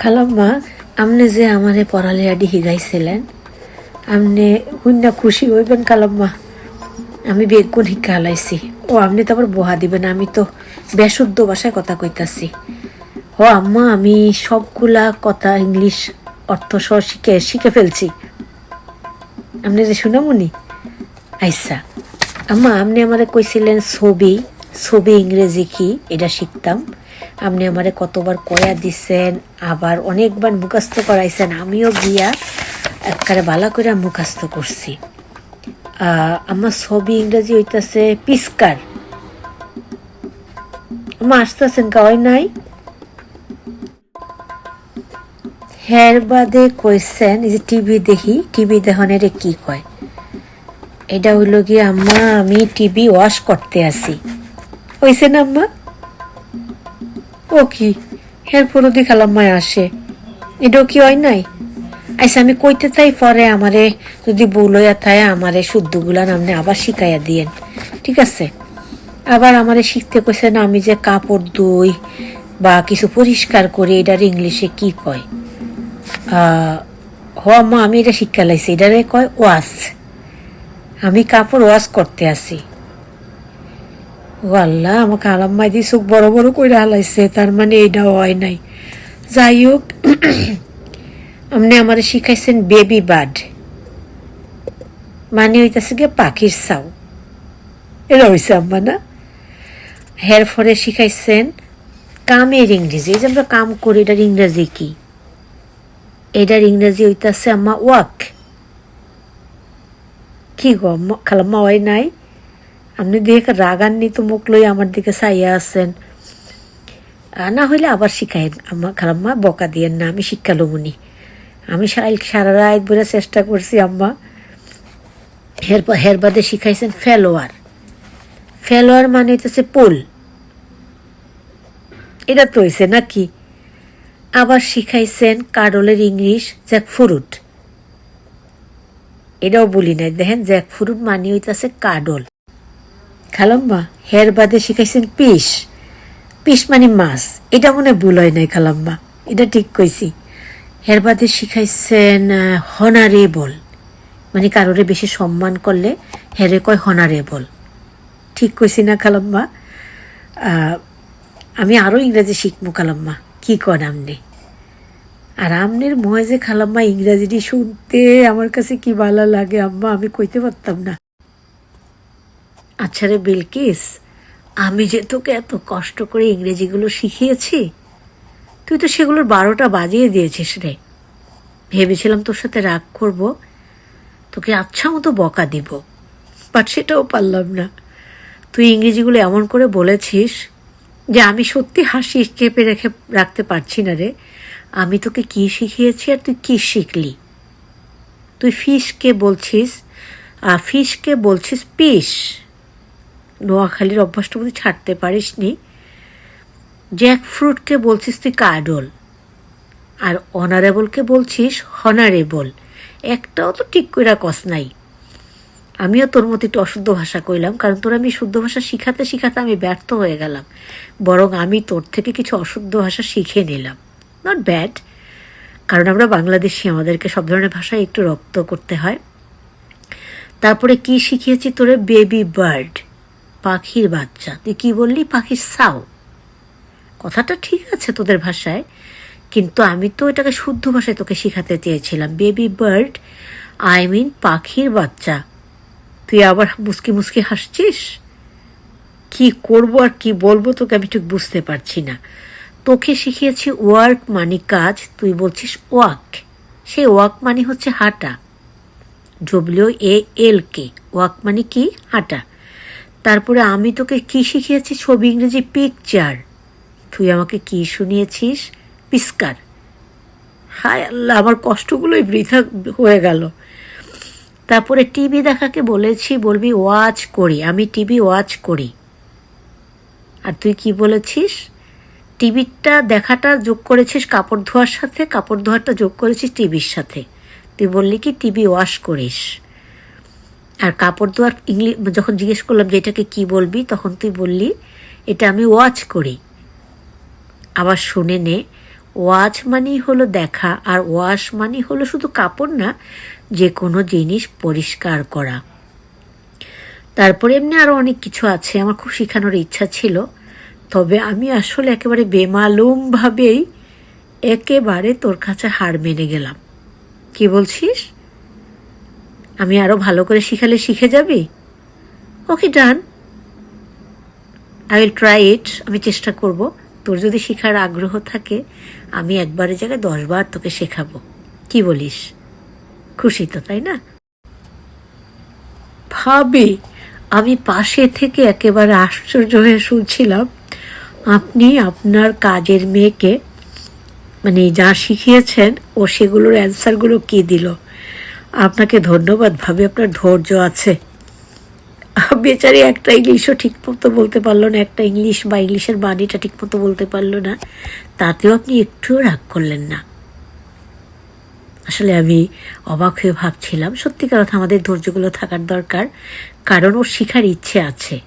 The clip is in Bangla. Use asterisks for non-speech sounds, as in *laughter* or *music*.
খালাম্মা আপনি যে আমারে পড়ালেয়াডি শিখাইছিলেন আপনি শুননা খুশি হইবেন খালাম্মা আমি বেগুন শিক্ষা হালাইছি। ও আপনি তো আবার বহা দিবেন আমি তো বেশুদ্ধ ভাষায় কথা কইতাছি। ও আম্মা, আমি সবগুলা কথা ইংলিশ অর্থ সহ শিখে শিখে ফেলছি। আপনি যে শুনামুনি আইসা। আম্মা আপনি আমারে কইছিলেন ছবি ছবি ইংরেজি কি, এটা শিখতাম। আপনি আমারে কতবার কয়া দিছেন, আবার অনেকবার মুখস্থ করাইছেন, আমিও গিয়া একবারে বালা করে মুখস্থ করছি। আমার ছবি ইংরেজি হইতাছে পিস্কার। আমার আসতেছেন কাওয়াই নাই? হের বাদে কইছেন যে টিভি দেখি, টিভি দেহনের কি কয়? এটা হইল গিয়ে, আম্মা, আমি টিভি ওয়াশ করতে আসি হইছে না আম্মা? ও কি? হের পরও দেখালাম্মায় আসে। এটাও কি হয় নাই? আইসা আমি কইতে তাই পরে আমারে যদি ভুল থাকে আমারে শুদ্ধগুলা নামনে আবার শিখাইয়া দিয়েন। ঠিক আছে? আবার আমারে শিখতে কইছে না, আমি যে কাপড় ধুই বা কিছু পরিষ্কার করি, এটার ইংলিশে কি কয়? হ মা, আমি এটা শিক্ষা লাইছি। এটারে কয় ওয়াশ। আমি কাপড় ওয়াশ করতে আসি। ও আল্লাহ আমাকে আলাম্মাই দিয়ে চোখ বড় বড় করে হালাইছে, তার মানে এইটাও হয় নাই। যাই হোক *clears throat* আপনি আমার শিখাইছেন বেবি বার্ড। মানে হইতাছে গিয়ে পাখির চাও এটা হয়েছে আম্মা না? হের ফরে শিখাইছেন কামের ইংরেজি। এই যে আমরা কাম করি, এটার ইংরেজি কি? এটার ইংরেজি হইতাছে আম্মা ওয়াক। কি গো খালাম্মা হয় নাই? আপনি দেখে রাগাননি তো মুখ লই আমার দিকে চাইয়া আছেন। না হইলে আবার শিখাই আমার খালাম্মা, বকা দিয়েন না, আমি শিক্ষা লমুনি। আমি সারা রাত বলে চেষ্টা করছি আম্মা। হের পর- হের বাদে শিখাইছেন ফেলোয়ার। ফেলোয়ার মানে হইতেছে পোল। এটা তো হয়েছে নাকি? আবার শিখাইছেন কাডলের ইংলিশ জ্যাক ফ্রুট। এটাও বলি নাই। দেখেন জ্যাক ফ্রুট মানে হইতেছে কাডল। খালাম্মা, হের বাদে শিখাইছেন পিস। পিস মানে মাছ। এটা মনে ভুল হয় নাই খালাম্মা। এটা ঠিক কইছি। হের বাদে শিখাইছেন হনারেবল মানে কারোরে বেশি সম্মান করলে হেরে কয় হনারেবল ঠিক কইছি না খালাম্মা? আমি আরও ইংরাজি শিখব খালাম্মা। কি কর আমনে? আর আমনের ময় যে খালাম্মা ইংরাজিটি শুনতে আমার কাছে কি ভালো লাগে আম্মা, আমি কইতে পারতাম না। আচ্ছা রে বিলকিস, আমি যে তোকে এত কষ্ট করে ইংরেজিগুলো শিখিয়েছি, তুই তো সেগুলোর বারোটা বাজিয়ে দিয়েছিস রে। ভেবেছিলাম তোর সাথে রাগ করব, তোকে আচ্ছা মতো বকা দিব, বাট সেটাও পারলাম না। তুই ইংরেজিগুলো এমন করে বলেছিস যে আমি সত্যি হাসি চেপে রেখে রাখতে পারছি না রে। আমি তোকে কি শিখিয়েছি আর তুই কি শিখলি? তুই ফিশকে বলছিস, আর ফিশকে বলছিস পিস। নোয়াখালীর অভ্যাসটা বুঝি ছাড়তে পারিস নি জ্যাক ফ্রুটকে বলছিস তুই কাডল আর অনারেবলকে বলছিস হনারেবল একটাও তো ঠিক কইরা কস নাই। আমিও তোর মতো একটু অশুদ্ধ ভাষা কইলাম, কারণ তোর আমি শুদ্ধ ভাষা শিখাতে শিখাতে আমি ব্যর্থ হয়ে গেলাম। বরং আমি তোর থেকে কিছু অশুদ্ধ ভাষা শিখে নিলাম। নট ব্যাড কারণ আমরা বাংলাদেশি, আমাদেরকে সব ধরনের ভাষায় একটু রপ্ত করতে হয়। তারপরে কি শিখিয়েছি তোরে? বেবি বার্ড পাখির বাচ্চা। তুই কি বললি? পাখির সাও। কথাটা ঠিক আছে তোদের ভাষায়, কিন্তু আমি তো এটাকে শুদ্ধ ভাষায় তোকে শিখাতে চেয়েছিলাম। বেবি বার্ড আই মিন পাখির বাচ্চা। তুই আবার মুসকি মুসকি হাসছিস? কি করব আর কি বলব তোকে আমি ঠিক বুঝতে পারছি না। তোকে শিখিয়েছি ওয়ার্ক মানে কাজ, তুই বলছিস ওয়াক সেই ওয়াক মানে হচ্ছে হাঁটা। W A L K walk মানে কি? হাঁটা। তারপরে আমি তোকে কি শিখিয়েছি? ছবি ইংরেজি পিকচার তুই আমাকে কি শুনিয়েছিস? পিস্কার হায় আল্লাহ, আমার কষ্টগুলোই বৃথা হয়ে গেল। তারপরে টিভি দেখাকে বলেছি, বলবি ওয়াচ করি। আমি টিভি ওয়াচ করি। আর তুই কি বলেছিস? টিভিটা দেখাটা যোগ করেছিস কাপড় ধোয়ার সাথে, কাপড় ধোয়াটা যোগ করেছিস টিভির সাথে। তুই বললি কি টিভি ওয়াশ করিস। আর কাপড় ধোয়ার ইংলিশ যখন জিজ্ঞেস করলাম যে এটাকে কী বলবি, তখন তুই বললি, এটা আমি ওয়াচ করি। আবার শুনে নে, ওয়াচ মানেই হলো দেখা, আর ওয়াশ মানেই হলো শুধু কাপড় না যে কোনো জিনিস পরিষ্কার করা। তারপরে এমনি আরও অনেক কিছু আছে, আমার খুব শেখানোর ইচ্ছা ছিল। তবে আমি আসলে একেবারে বেমালুমভাবেই একেবারে তোর কাছে হার মেনে গেলাম। কি বলছিস? আমি আরও ভালো করে শিখালে শিখে যাবি? Okay, done. I will try it আমি চেষ্টা করব। তোর যদি শেখার আগ্রহ থাকে, আমি একবারের জায়গায় দশবার তোকে শেখাবো। কি বলিস? খুশি তো, তাই না? ভাবি, আমি পাশে থেকে একেবারে আশ্চর্য হয়ে শুনছিলাম, আপনি আপনার কাজের মেয়েকে মানে যা শিখিয়েছেন, ও সেগুলোর অ্যান্সারগুলো কি দিল? আপনাকে ধন্যবাদ ভাবে, আপনার ধৈর্য আছে। বেচারি একটা ইংলিশও ঠিক মতো বলতে পারল না, একটা ইংলিশ বা ইংলিশের বাণীটা ঠিক মতো বলতে পারল না, তাতেও আপনি একটুও রাগ করলেন না। আসলে আমি অবাক হয়ে ভাবছিলাম, সত্যিকার কথা আমাদের ধৈর্যগুলো থাকার দরকার, কারণ ও শিখার ইচ্ছে আছে।